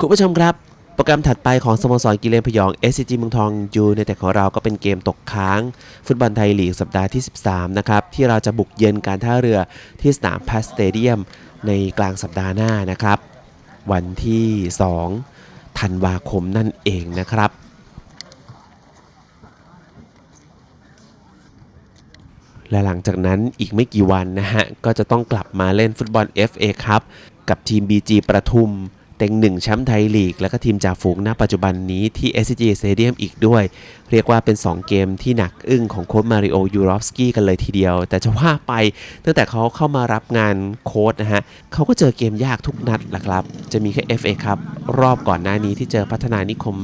คุณผู้ชมครับ โปรแกรมถัดไปของสโมสรกิเลนพยอง SCG เมืองทองยูในแต่ของเราก็เป็นเกมตกค้าง ฟุตบอลไทยลีกสัปดาห์ที่ 13 นะครับ ที่เราจะบุกเยือนการท่าเรือที่สนามพัสเตเดียมในกลางสัปดาห์หน้านะครับ วันที่ 2 ธันวาคมนั่นเองนะครับและหลังจากนั้นอีกไม่กี่วันนะฮะ ก็จะต้องกลับมาเล่นฟุตบอล FA ครับ กับทีม BG ประทุม เต็งหนึ่งแชมป์ไทยลีก แล้วก็ทีมจ่าฝูงณปัจจุบันนี้ที่ SCG Stadium อีกด้วย เรียกว่าเป็น 2 เกมที่หนักอึ้งของโค้ชมาริโอยูรอฟสกี้กันเลยทีเดียว แต่จะว่าไปตั้งแต่เขาเข้ามารับงานโค้ชนะฮะเขาก็เจอเกมยากทุกนัดแหละครับ จะมีแค่ FA ครับรอบก่อนหน้านี้ที่เจอพัฒนานิคม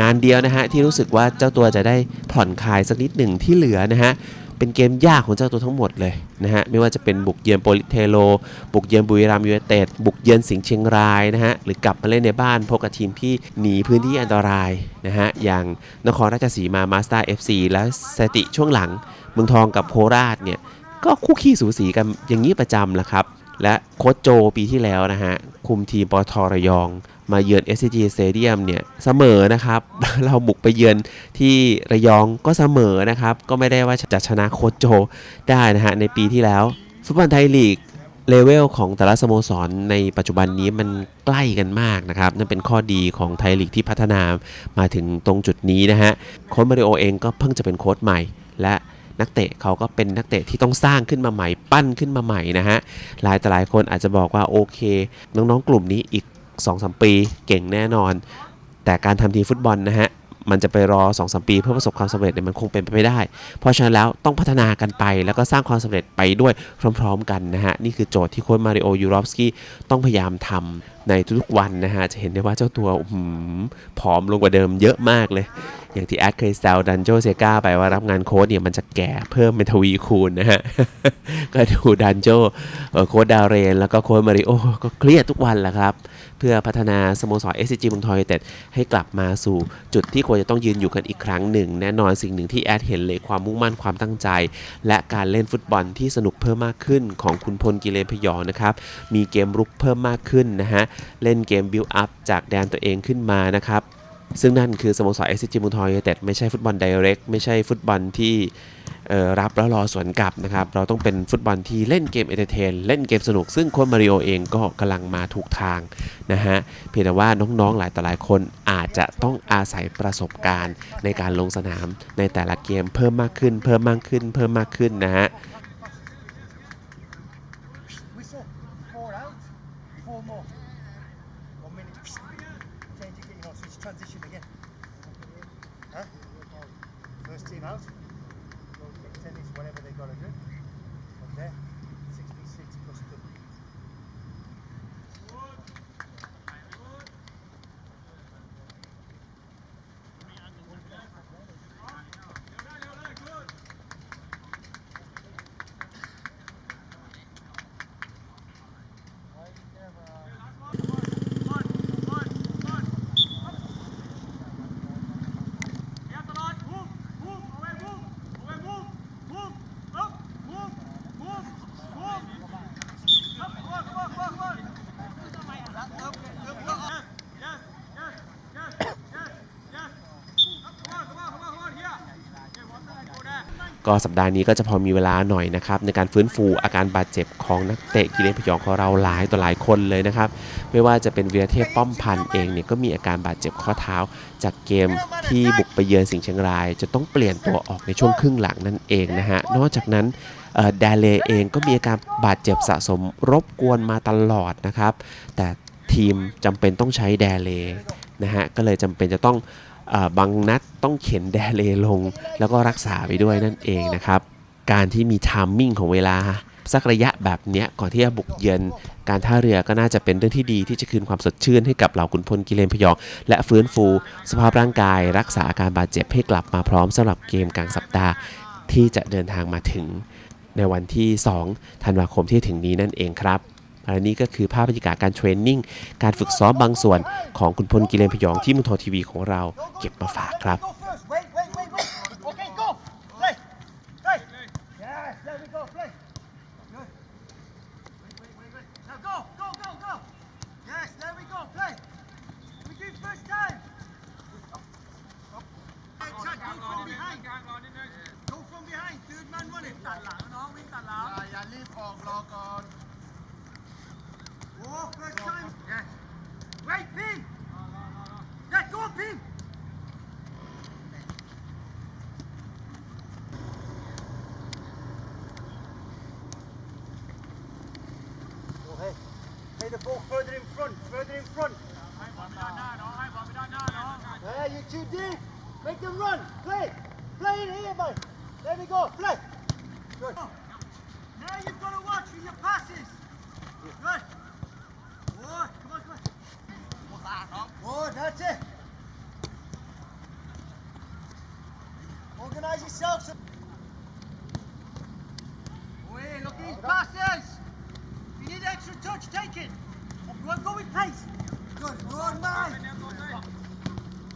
งานเดียวนะฮะที่รู้สึกว่าเจ้าตัวจะได้ผ่อนคลายสักนิดหนึ่งที่เหลือนะฮะ เป็นเกมยากของเจ้าตัวทั้งหมดเลยนะฮะไม่ว่าจะเป็นบุกเยือนโปลิเทโล บุกเยือนบุรีรัมยูไนเต็ดบุกเยือนสิงห์เชียงรายนะฮะหรือกลับมาเล่นในบ้านพบกับทีมที่หนีพื้นที่อันตรายนะฮะอย่างนครราชสีมามาสเตอร์เอฟซีและสถิติช่วงหลังเมืองทองกับโคราชเนี่ยก็คู่ขี้สูสีกันอย่างนี้ประจำแหละครับและโค้ชโจปีที่แล้วนะฮะคุมทีมปทรยอง มาเยือน SCG Stadium เนี่ยเสมอนะครับ เราบุกไปเยือนที่ระยองก็เสมอนะครับ ก็ไม่ได้ว่าจะชนะโคชโจได้นะฮะในปีที่แล้วฟุตบอลไทยลีกเลเวลของแต่ละสโมสรในปัจจุบันนี้มันใกล้กันมากนะครับ นั่นเป็นข้อดีของไทยลีกที่พัฒนามาถึงตรงจุดนี้นะฮะโค้ชมาริโอเองก็เพิ่งจะเป็นโค้ชใหม่ และนักเตะเขาก็เป็นนักเตะที่ต้องสร้างขึ้นมาใหม่ ปั้นขึ้นมาใหม่นะฮะหลายแต่หลายคนอาจจะบอกว่าโอเค น้องๆกลุ่มนี้อีก 2-3 ปีเก่งแน่นอน แต่การทำทีมฟุตบอลนะฮะมันจะไปรอ2-3ปีเพื่อประสบความสำเร็จเนี่ยมันคงเป็นไปไม่ได้ เพราะฉะนั้นแล้วต้องพัฒนากันไป แล้วก็สร้างความสำเร็จไปด้วยพร้อม ๆ กันนะฮะ นี่คือโจทย์ที่โค้ชมาริโอยูรอฟสกี้ต้องพยายามทำ ในทุกๆวันนะฮะ จะเห็นได้ว่าเจ้าตัวผอมลงกว่าเดิมเยอะมากเลย อย่างที่แอดเคยแซวดันโจเซกาไปว่ารับงานโค้ชเนี่ยมันจะแก่เพิ่มเป็นทวีคูณนะฮะ ก็ดูดันโจโค้ชดาวเรน แล้วก็โค้ชมาริโอก็เครียดทุกวันแหละครับ เพื่อพัฒนาสโมสร SCG เมืองทอยเต็ดให้กลับมาสู่จุดที่ควรจะต้องยืนอยู่กันอีกครั้งหนึ่ง แน่นอนสิ่งหนึ่งที่แอดเห็นเลยความมุ่งมั่นความตั้งใจ และการเล่นฟุตบอลที่สนุกเพิ่มมากขึ้นของคุณพลกิเลนพยองนะครับมีเกมรุกเพิ่มมากขึ้นนะฮะเล่นเกมบิวอัพจากแดนตัวเองขึ้นมานะครับ ซึ่งนั่นคือสโมสร SCG เมืองทอยูไนเต็ดไม่ใช่ฟุตบอลไดเรกไม่ใช่ฟุตบอลที่รับแล้วรอสวนกลับนะครับ เราต้องเป็นฟุตบอลที่เล่นเกมเอเตอร์เทนเล่นเกมสนุก ซึ่งโค้ชมาริโอเองก็กำลังมาถูกทางนะฮะ เพียงแต่ว่าน้องๆหลายต่อหลายคนอาจจะต้องอาศัยประสบการณ์ในการลงสนามในแต่ละเกมเพิ่มมากขึ้น เพิ่มมากขึ้น เพิ่มมากขึ้นนะฮะ One minute. Change it, you know, switch transition again. Huh? First team out. Tennis, whatever they got to do. From there, ก็สัปดาห์นี้ก็จะพอมีเวลาหน่อยนะครับในการฟื้นฟูอาการบาดเจ็บของนักเตะกิเลนพยองของเราหลายต่อหลายคนเลยนะครับไม่ว่าจะเป็นวีรเทพป้อมพันธ์เองเนี่ยก็มีอาการบาดเจ็บข้อเท้า จากเกมที่บุกไปเยือนสิงห์เชียงราย จะต้องเปลี่ยนตัวออกในช่วงครึ่งหลังนั่นเองนะฮะนอกจากนั้นเดาเลเองก็มีอาการบาดเจ็บสะสมรบกวนมาตลอดนะครับ แต่ทีมจำเป็นต้องใช้แดเลนะฮะก็เลยจำเป็นจะต้อง บางนัดต้องเข็นแดเลลง แล้วก็รักษาไปด้วยนั่นเองนะครับ การที่มีทามมิ่งของเวลาสักระยะแบบเนี้ยก่อนที่จะบุกเยือนการท่าเรือก็น่าจะเป็นเรื่องที่ดีที่จะคืนความสดชื่นให้กับเหล่าขุนพลกิเลนพยอง และฟื้นฟู สภาพร่างกาย รักษาอาการบาดเจ็บให้กลับมาพร้อมสำหรับเกมกลางสัปดาห์ ที่จะเดินทางมาถึงในวันที่ 2 ธันวาคมที่ถึงนี้นั่นเองครับ อันนี้ก็คือภาพบรรยากาศการเทรนนิ่ง การฝึกซ้อมบางส่วนของคุณพลกิเลนพยองที่มุทอทีวีของเราเก็บมาฝากครับบออกรอก่อน Oh, first time. Yeah. Wait, pin. Yeah, go hey. Hey, the ball further in front, further in front. Yeah, you're too deep. Make them run. Play. Play in here, man. There we go. Play. Good. Now you've got to watch for your passes. Pace. Good, good man.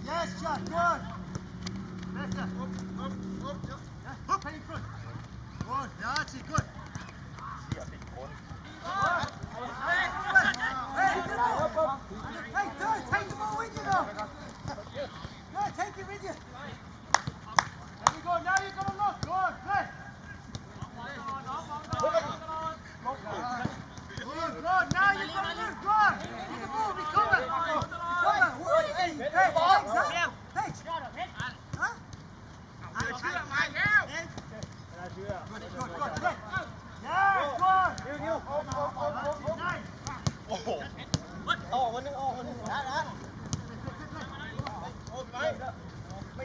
Yes, Jack, good. Better. Yeah, Up in front. Good, that's it, good.